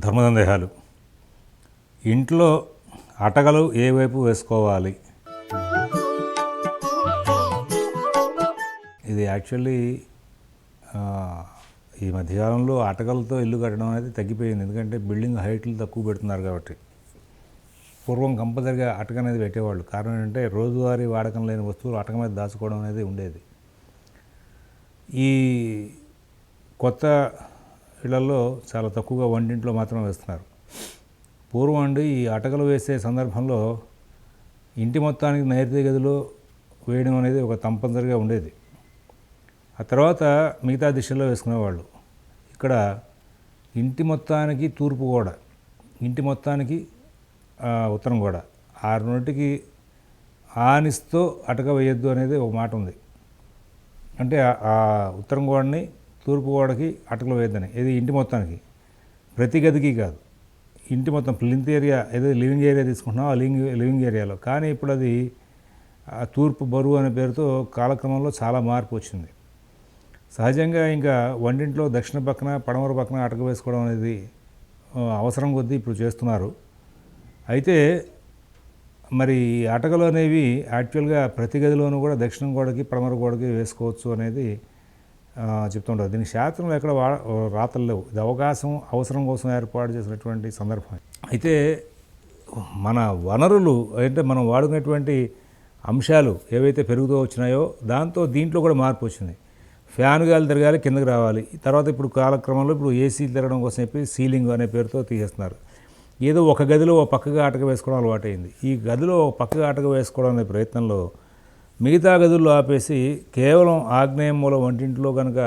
ధర్మసందేహాలు. ఇంట్లో అటగలు ఏ వైపు వేసుకోవాలి? ఇది యాక్చువల్లీ ఈ మధ్యకాలంలో అటకలతో ఇల్లు కట్టడం అనేది తగ్గిపోయింది. ఎందుకంటే బిల్డింగ్ హైట్లు తక్కువ పెడుతున్నారు కాబట్టి. పూర్వం కంపల్సరిగా అటక అనేది పెట్టేవాళ్ళు. కారణం ఏంటంటే రోజువారీ వాడకం లేని వస్తువులు అటక మీద దాచుకోవడం అనేది ఉండేది. ఈ కొత్త ఇళ్ళలో చాలా తక్కువగా వంటింట్లో మాత్రమే వేస్తున్నారు. పూర్వం అండి ఈ అటకలు వేసే సందర్భంలో ఇంటి మొత్తానికి నైరుతి గదిలో వేయడం అనేది ఒక తప్పనిసరిగా ఉండేది. ఆ తర్వాత మిగతా దిశల్లో వేసుకునేవాళ్ళు. ఇక్కడ ఇంటి మొత్తానికి తూర్పు గోడ ఇంటి మొత్తానికి ఉత్తరం గోడ. ఆరు రెండింటికి ఆనిస్తూ అటక వేయొద్దు అనేది ఒక మాట ఉంది. అంటే ఆ ఉత్తరం గోడని తూర్పు గోడకి అటకలు వేయద్దని ఇది ఇంటి మొత్తానికి? ప్రతి గదికి కాదు. ఇంటి మొత్తం ప్లింత్ ఏరియా ఏదో లివింగ్ ఏరియా తీసుకుంటున్నాం ఆ లివింగ్ లివింగ్ ఏరియాలో. కానీ ఇప్పుడు అది తూర్పు బరువు అనే పేరుతో కాలక్రమంలో చాలా మార్పు వచ్చింది. సహజంగా ఇంకా వంటింట్లో దక్షిణ పక్కన పడమర పక్కన అటక వేసుకోవడం అనేది అవసరం కొద్దీ ఇప్పుడు చేస్తున్నారు. అయితే మరి అటకలు అనేవి యాక్చువల్గా ప్రతి గదిలోనూ కూడా దక్షిణం గోడకి పడమర గోడకి వేసుకోవచ్చు అనేది చెప్తుంటారు. దీనికి శాస్త్రంలో ఎక్కడ వా రాతల్లో లేవు. ఇది అవకాశం అవసరం కోసం ఏర్పాటు చేసినటువంటి సందర్భం. అయితే మన వనరులు అంటే మనం వాడుకునేటువంటి అంశాలు ఏవైతే పెరుగుతూ వచ్చినాయో దాంతో దీంట్లో కూడా మార్పు వచ్చింది. ఫ్యాన్ గాలి తిరగాలి కిందకి రావాలి. తర్వాత ఇప్పుడు కాలక్రమంలో ఇప్పుడు ఏసీ తిరగడం కోసం చెప్పి సీలింగ్ అనే పేరుతో తీసేస్తున్నారు. ఏదో ఒక గదిలో ఒక పక్కగా ఆటక వేసుకోవడం అలవాటైంది. ఈ గదిలో ఒక పక్కగా ఆటక వేసుకోవడం అనే ప్రయత్నంలో మిగతా గదుల్లో ఆపేసి కేవలం ఆగ్నేయం మూల వంటింట్లో కనుక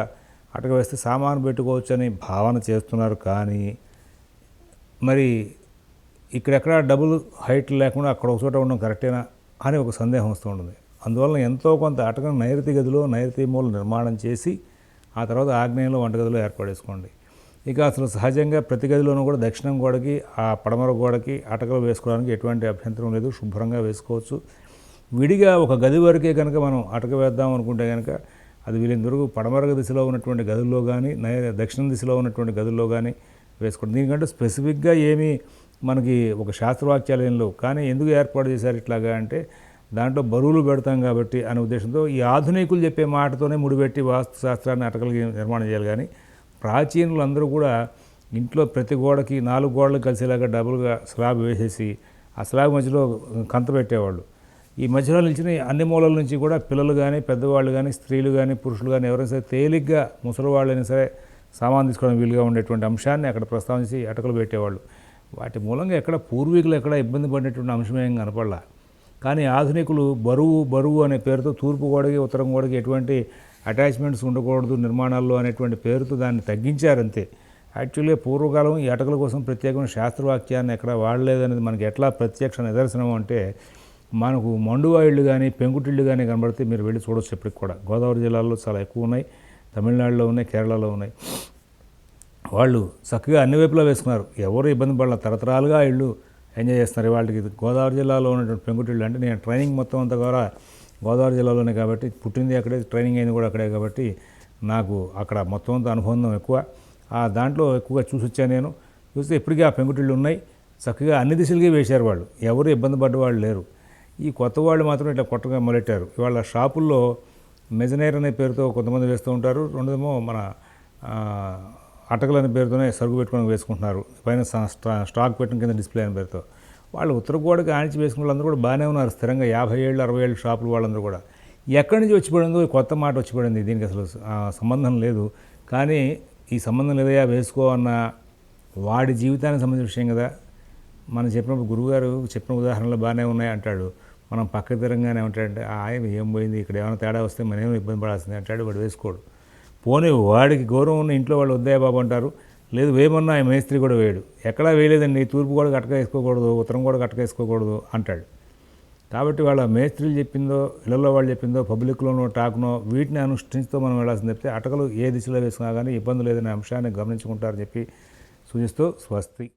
అటక వేస్తే సామాను పెట్టుకోవచ్చని భావన చేస్తున్నారు కానీ మరి ఇక్కడెక్కడ డబుల్ హైట్ లేకుండా అక్కడ ఒక చోట ఉండడం కరెక్టేనా అని ఒక సందేహం వస్తూ ఉంటుంది. అందువలన ఎంతో కొంత అటకను నైరుతి గదిలో నైరుతి మూల నిర్మాణం చేసి ఆ తర్వాత ఆగ్నేయంలో వంటగదిలో ఏర్పాటు చేసుకోండి. ఇక అసలు సహజంగా ప్రతి గదిలోనూ కూడా దక్షిణం గోడకి ఆ పడమర గోడకి అటకలు వేసుకోవడానికి ఎటువంటి అభ్యంతరం లేదు. శుభ్రంగా వేసుకోవచ్చు. విడిగా ఒక గది వరకే కనుక మనం అటక వేద్దాం అనుకుంటే కనుక అది వీలైనంత పడమరగ దిశలో ఉన్నటువంటి గదుల్లో కానీ నై దక్షిణ దిశలో ఉన్నటువంటి గదుల్లో కానీ వేసుకుంటాం దీనికంటే స్పెసిఫిక్గా ఏమీ మనకి ఒక శాస్త్రవాక్యాలు ఏం లేవు కానీ ఎందుకు ఏర్పాటు చేశారు ఇట్లాగా అంటే దాంట్లో బరువులు పెడతాం కాబట్టి అనే ఉద్దేశంతో ఈ ఆధునికులు చెప్పే మాటతోనే ముడిపెట్టి వాస్తు శాస్త్రాన్ని అటకలకి నిర్మాణం చేయాలి. కానీ ప్రాచీనులు అందరూ కూడా ఇంట్లో ప్రతి గోడకి నాలుగు గోడలు కలిసేలాగా డబుల్గా స్లాబ్ వేసేసి ఆ స్లాబ్ మధ్యలో కంత పెట్టేవాళ్ళు. ఈ మధ్యలో నిలిచిన అన్ని మూలల నుంచి కూడా పిల్లలు కానీ పెద్దవాళ్ళు కానీ స్త్రీలు కానీ పురుషులు కానీ ఎవరైనా సరే తేలిగ్గా ముసలివాళ్ళైనా సరే సామాన్ తీసుకోవడం వీలుగా ఉండేటువంటి అంశాన్ని అక్కడ ప్రస్తావించి అటకలు పెట్టేవాళ్ళు. వాటి మూలంగా ఎక్కడ పూర్వీకులు ఎక్కడ ఇబ్బంది పడినటువంటి అంశం ఏం కనపడలా. కానీ ఆధునికులు బరువు బరువు అనే పేరుతో తూర్పు గోడకి ఉత్తరం గోడకి ఎటువంటి అటాచ్మెంట్స్ ఉండకూడదు నిర్మాణాల్లో అనేటువంటి పేరుతో దాన్ని తగ్గించారంతే. యాక్చువల్గా పూర్వకాలం ఈ అటకల కోసం ప్రత్యేకమైన శాస్త్రవాక్యాన్ని ఎక్కడ వాడలేదనేది మనకి ఎట్లా ప్రత్యక్ష నిదర్శనం అంటే మనకు మండువాయిళ్ళు కానీ పెంకుటిళ్ళు కానీ కనబడితే మీరు వెళ్ళి చూడవచ్చు ఇప్పటికి కూడా. గోదావరి జిల్లాలో చాలా ఎక్కువ ఉన్నాయి. తమిళనాడులో ఉన్నాయి కేరళలో ఉన్నాయి. వాళ్ళు చక్కగా అన్ని వైపులా వేసుకున్నారు. ఎవరు ఇబ్బంది పడాల. తరతరాలుగా ఇళ్ళు ఎంజాయ్ చేస్తున్నారు. వాళ్ళకి గోదావరి జిల్లాలో ఉన్నటువంటి పెంకుటిళ్ళు అంటే నేను ట్రైనింగ్ మొత్తం అంతా కూడా గోదావరి జిల్లాలోనే కాబట్టి పుట్టింది అక్కడే ట్రైనింగ్ అయింది కూడా అక్కడే కాబట్టి నాకు అక్కడ మొత్తం అంతా అనుబంధం ఎక్కువ. ఆ దాంట్లో ఎక్కువగా చూసి వచ్చాను నేను. చూస్తే ఇప్పటికీ ఆ పెంకుటిళ్ళు ఉన్నాయి. చక్కగా అన్ని దిశలుగా వేశారు వాళ్ళు. ఎవరు ఇబ్బంది పడ్డ వాళ్ళు లేరు. ఈ కొత్త వాళ్ళు మాత్రం ఇట్లా కొత్తగా మొదలెట్టారు ఇవాళ షాపుల్లో మెజనైర్ అనే పేరుతో కొంతమంది వేస్తూ ఉంటారు. రెండోదేమో మన అటకలు అనే పేరుతోనే సరుకు పెట్టుకొని వేసుకుంటున్నారు. పైన స్టా- స్టాక్ పెట్టిన కింద డిస్ప్లే అనే పేరుతో. వాళ్ళు ఉత్తర గోడకి ఆనిచి వేసుకున్న వాళ్ళందరూ కూడా బాగానే ఉన్నారు. స్థిరంగా యాభై ఏళ్ళు అరవై ఏళ్ళు షాపులు వాళ్ళందరూ కూడా. ఎక్కడి నుంచి వచ్చి పడిందో ఈ కొత్త మాట వచ్చి పడింది దీనికి అసలు సంబంధం లేదు. కానీ ఈ సంబంధం లేదయా వేసుకో అన్న వాడి జీవితానికి సంబంధించిన విషయం కదా. మనం చెప్పినప్పుడు గురువుగారు చెప్పిన ఉదాహరణలు బాగానే ఉన్నాయి అంటాడు. మనం పక్క తిరంగానే ఉంటాడంటే ఆయన ఏం పోయింది? ఇక్కడ ఏమైనా తేడా వస్తే మనం ఇబ్బంది పడాల్సింది అంటాడు వాడు వేసుకోడు. పోనీ వాడికి గౌరవం ఉన్న ఇంట్లో వాళ్ళు వద్దయ్య బాబు అంటారు లేదు వేయమన్నా ఆయన మేస్త్రి కూడా వేయడు. ఎక్కడా వేయలేదండి తూర్పు కూడా కట్టక వేసుకోకూడదు ఉత్తరం కూడా కట్టక వేసుకోకూడదు అంటాడు. కాబట్టి వాళ్ళ మేస్త్రీలు చెప్పిందో ఇళ్ళలో వాళ్ళు చెప్పిందో పబ్లిక్లోనో టాక్నో వీటిని అనుష్ఠించుతూ మనం వెళ్ళాల్సింది చెప్తే అటకలు ఏ దిశలో వేసుకున్నా కానీ ఇబ్బంది లేదనే అంశాన్ని గమనించుకుంటారని చెప్పి సూచిస్తూ స్వస్తి.